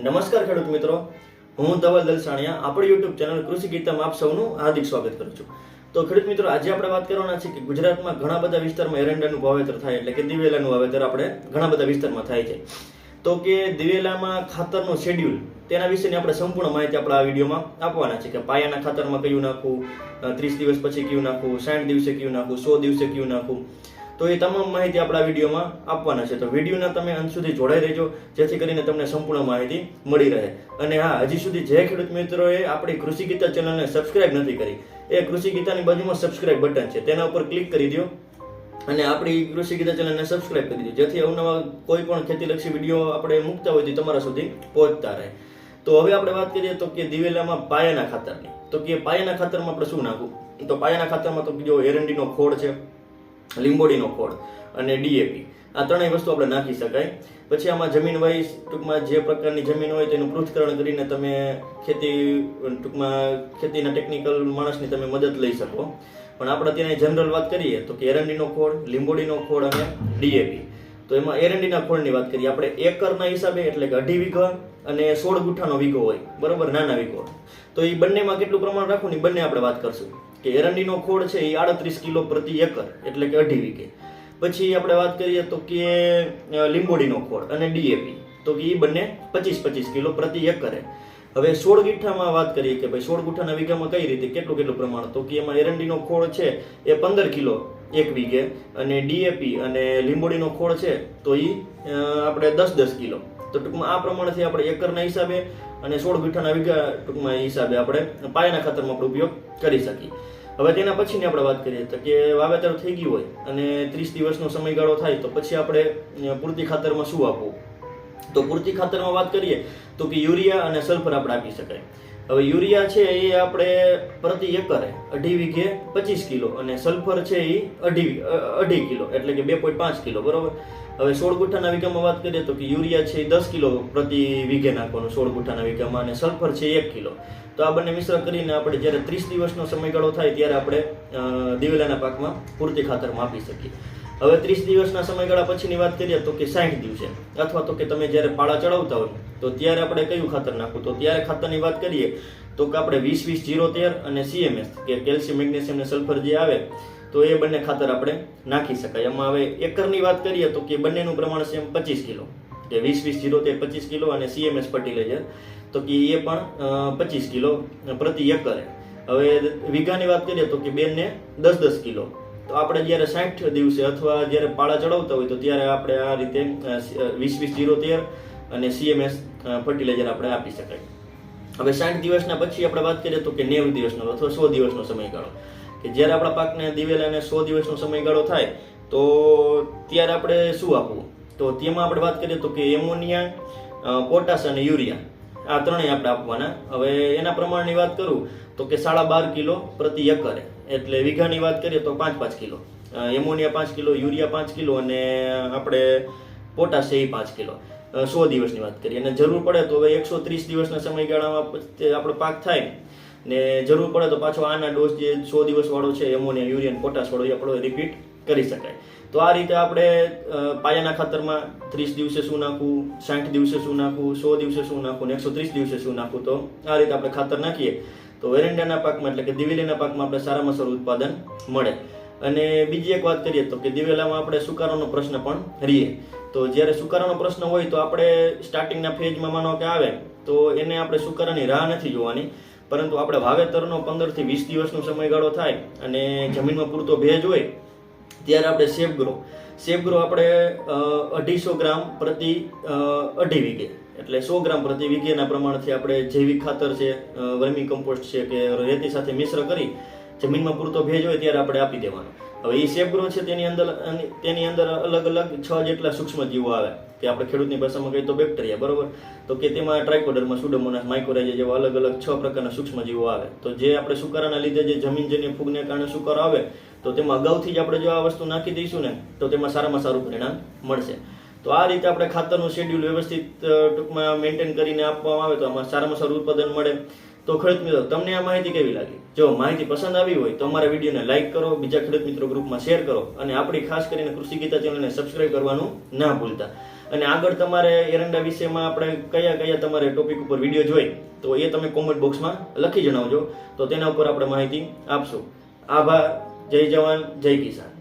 નમસ્કાર ખેડૂત મિત્રો. હું ધવલ દલસાણિયા, આપણી યુટ્યુબ ચેનલ કૃષિ ગીતામાં આપ સૌનું હાર્દિક સ્વાગત કરું છું. તો ખેડૂત મિત્રો, આજે આપણે વાત કરવાના છે કે ગુજરાતમાં ઘણા બધા વિસ્તારમાં એરંડાનું વાવેતર થાય એટલે કે દિવેલાનું વાવેતર આપણે ઘણા બધા વિસ્તારમાં થાય છે. તો કે દિવેલામાં ખાતરનો શેડ્યુલ તેના વિશેની આપણે સંપૂર્ણ માહિતી આપણે આ વિડીયોમાં આપવાના છે કે પાયાના ખાતરમાં કયું નાખવું ત્રીસ દિવસ પછી કયું નાખવું, સાઠ દિવસે કયું નાખવું, સો દિવસે કયું નાખવું. તો એ તમામ માહિતી આપણા વિડીયોમાં આપવાના છે. તો વિડીયોના તમે અંત સુધી જોડાઈ રહેજો, જેથી કરીને તમને સંપૂર્ણ માહિતી મળી રહે. અને હા, હજી સુધી જે ખેડૂત મિત્રોએ આપણી કૃષિ ગીતા ચેનલને સબસ્ક્રાઇબ નથી કરી. એ કૃષિ ગીતાની બાજુમાં સબસ્ક્રાઇબ બટન છે, તેના ઉપર ક્લિક કરી દો અને આપણી કૃષિ ગીતા ચેનલને સબસ્ક્રાઇબ કરી દો જેથી અવનવા કોઈ પણ ખેતીલક્ષી વીડિયો આપણે મૂકતા હોય તો તમારા સુધી પહોંચતા રહે. તો હવે આપણે વાત કરીએ તો કે દિવેલામાં પાયાના ખાતરની. તો કે પાયાના ખાતરમાં આપણે શું નાખવું? તો પાયાના ખાતરમાં તો જો એરંડીનો ખોળ છે લીંબોડીનો ખોળ અને ડીએપી આ ત્રણેય વસ્તુ આપણે નાખી શકાય. પછી આમાં જમીન વાઇઝ ટૂંકમાં જે પ્રકારની જમીન હોય તેનું પૃથ્થકરણ કરીને તમે ખેતી, ટૂંકમાં ખેતીના ટેકનિકલ માણસની તમે મદદ લઈ શકો. પણ આપણે અત્યારે જનરલ વાત કરીએ તો કે એરંડીનો ખોળ લીંબોડીનો ખોળ અને ડીએપી તો એમાં એરંડીના ખોળની વાત કરીએ. આપણે એકરના હિસાબે એટલે કે અઢી વીઘા અને સોળ ગુઠ્ઠાનો વીઘો હોય. બરોબર? નાના વીઘો. તો એ બંનેમાં કેટલું પ્રમાણ રાખવું ને બંને આપણે વાત કરશું. કે એરંડીનો ખોળ છે એ આડત્રીસ કિલો પ્રતિ એકર, એટલે કે અઢી વીઘે. પછી આપણે વાત કરીએ તો કે લીંબોડીનો ખોળ અને ડીએપી તો કે એ બંને પચીસ પચીસ કિલો પ્રતિ એકરે. હવે સોળ ગીઠામાં વાત કરીએ કે ભાઈ, સોળ ગુઠ્ઠાના વીઘામાં કઈ રીતે કેટલું કેટલું પ્રમાણ? તો કે એમાં એરંડીનો ખોળ છે એ પંદર કિલો એક વીઘે અને ડીએપી અને લીંબોડીનો ખોળ છે તો એ આપણે દસ દસ કિલો. તો ટૂંકમાં આ પ્રમાણેથી આપણે એકરના હિસાબે અને સોળ ગુઠ્ઠાના વીઘા ટૂંકમાં હિસાબે આપણે પાયાના ખાતરમાં આપણે ઉપયોગ કરી શકીએ. હવે તેના પછીની આપણે વાત કરીએ તો કે વાવેતર થઈ ગયું હોય અને ત્રીસ દિવસનો સમયગાળો થાય તો પછી આપણે પૂરતી ખાતરમાં શું આપવું? તો પૂરતી ખાતરમાં વાત કરીએ તો કે યુરિયા અને સલ્ફર આપણે આપી શકાય. હવે યુરિયા છે એ આપણે પ્રતિ એકરે અઢી વીઘે પચીસ કિલો અને સલ્ફર છે એ અઢી અઢી કિલો, એટલે કે બે પોઈન્ટ પાંચ કિલો, બરોબર? હવે સોળ ગુઠ્ઠાના વીઘામાં વાત કરીએ તો કે યુરિયા છે એ દસ કિલો પ્રતિ વીઘે નાખવાનું સોળ ગુઠ્ઠાના વીઘામાં અને સલ્ફર છે એક કિલો. તો આ બંને મિશ્ર કરીને આપણે જ્યારે ત્રીસ દિવસનો સમયગાળો થાય ત્યારે આપણે દિવેલાના પાકમાં પૂરતી ખાતરમાં આપી શકીએ. હવે ત્રીસ દિવસના સમયગાળા પછીની વાત કરીએ તો કે સાઠ દિવસે. અથવા તો કે તમે જ્યારે પાળા ચડાવતા હોય, તો ત્યારે આપણે કયું ખાતર નાખવું? તો ત્યારે ખાતરની વાત કરીએ તો કે આપણે વીસ વીસ જીરો તેર અને સીએમએસ કે કેલ્શિયમ, મેગ્નેશિયમ અને સલ્ફર જે આવે, તો એ બંને ખાતર આપણે નાખી શકાય. એમાં હવે એકરની વાત કરીએ તો કે બંનેનું પ્રમાણ સેમ પચીસ કિલો, કે વીસ વીસ જીરો તેર પચીસ કિલો અને સીએમએસ ફર્ટિલાઇઝર તો કે એ પણ પચીસ કિલો પ્રતિ એકરે. હવે વીઘાની વાત કરીએ તો કે બેનને દસ દસ કિલો. તો આપણે જ્યારે સાઠ દિવસે અથવા જ્યારે પાળા ચડાવતા હોય તો ત્યારે આપણે આ રીતે વીસ વીસ જીરો તેર અને સીએમએસ ફર્ટિલાઇઝર આપણે આપી શકાય. હવે સાઠ દિવસના પછી આપણે વાત કરીએ તો કે નેવું દિવસનો અથવા સો દિવસનો સમયગાળો. કે જ્યારે આપણા પાકને દિવેલાને સો દિવસનો સમયગાળો થાય, તો ત્યારે આપણે શું આપવું? તો તેમાં આપણે વાત કરીએ તો કે એમોનિયા પોટાશ અને યુરિયા, આ ત્રણેય આપણે આપવાના. હવે એના પ્રમાણની વાત કરું તો કે સાડા બાર કિલો પ્રતિ એકરે. એટલે વીઘાની વાત કરીએ તો પાંચ પાંચ કિલો. એમોનિયા પાંચ કિલો, યુરિયા પાંચ કિલો અને આપણે પોટાશ એ પાંચ કિલો. સો દિવસની વાત કરીએ. અને જરૂર પડે તો હવે એકસો ત્રીસ દિવસના સમયગાળામાં આપણો પાક થાય. ને જરૂર પડે તો પાછો આના ડોઝ જે સો દિવસ વાળો છે, એમોનિયા, યુરિયા પોટાશવાળો વાળો એ આપણો રિપીટ કરી શકાય. તો આ રીતે આપણે પાયાના ખાતરમાં ત્રીસ દિવસે શું નાખવું, સાઠ દિવસે શું નાખવું, સો દિવસે શું નાખવું ને એકસો ત્રીસ દિવસે શું નાખવું તો આ રીતે આપણે ખાતર નાખીએ. તો એરંડાના પાકમાં એટલે કે દિવેલીના પાકમાં આપણે સારામાં સારું ઉત્પાદન મળે. અને બીજી એક વાત કરીએ તો કે દિવેલામાં આપણે સુકારોનો પ્રશ્ન પણ રહીએ. તો જ્યારે સુકારાનો પ્રશ્ન હોય તો આપણે સ્ટાર્ટિંગના ફેજમાં માનો કે આવે, તો એને આપણે સુકારાની રાહ નથી જોવાની. પરંતુ આપણે વાવેતરનો પંદરથી વીસ દિવસનો સમયગાળો થાય અને જમીનમાં પૂરતો ભેજ હોય, ત્યારે આપણે સેફ ગ્રો સેફ ગ્રો આપણે અઢીસો ગ્રામ પ્રતિ અઢી વીઘે. એટલે સો ગ્રામ પ્રતિ વીઘેના પ્રમાણથી આપણે જૈવિક ખાતર છે વર્મી કમ્પોસ્ટ છે કે રેતી સાથે મિશ્ર કરી જમીનમાં પૂરતો ભેજ હોય ત્યારે આપણે આપી દેવાનો. હવે એ સેફ ગ્રો છે તેની અંદર તેની અંદર અલગ અલગ છ જેટલા સૂક્ષ્મ જીવો આવે, કે આપણે ખેડૂતની ભાષામાં કહીએ તો બેક્ટેરિયા, બરોબર? તો કે તેમાં ટ્રાઇકોડરમાં સુડોમોનાસ માઇકોરાઇઝા જેવા અલગ અલગ છ પ્રકારના સૂક્ષ્મ જીવો આવે. તો જે આપણે સુકારાના લીધે જે જમીનજન્ય ફૂગને કારણે સુકારો આવે તો તેમાં અગાઉથી જ આપણે જો આ વસ્તુ નાખી દઈશું ને, તો તેમાં સારામાં સારું પરિણામ મળશે. તો આ રીતે આપણે ખાતરનું શેડ્યુલ વ્યવસ્થિત ટૂંકમાં મેન્ટેન કરીને આપવામાં આવે તો આમાં સારામાં સારું ઉત્પાદન મળે. તો ખેડૂત મિત્રો, તમને આ માહિતી કેવી લાગી? જો માહિતી પસંદ આવી હોય તો અમારા વિડીયોને લાઇક કરો, બીજા ખેડૂત મિત્રો ગ્રુપમાં શેર કરો અને આપણી ખાસ કરીને કૃષિ ગીતા ચેનલને સબસ્ક્રાઇબ કરવાનું ના ભૂલતા. અને આગળ તમારે એરંડા વિશેમાં આપણે કયા કયા તમારે ટોપિક ઉપર વીડિયો જોઈ, તો એ તમે કોમેન્ટ બોક્સમાં લખી જણાવજો. તો તેના ઉપર આપણે માહિતી આપશું. આભાર. જય જવાન જય કિસાન.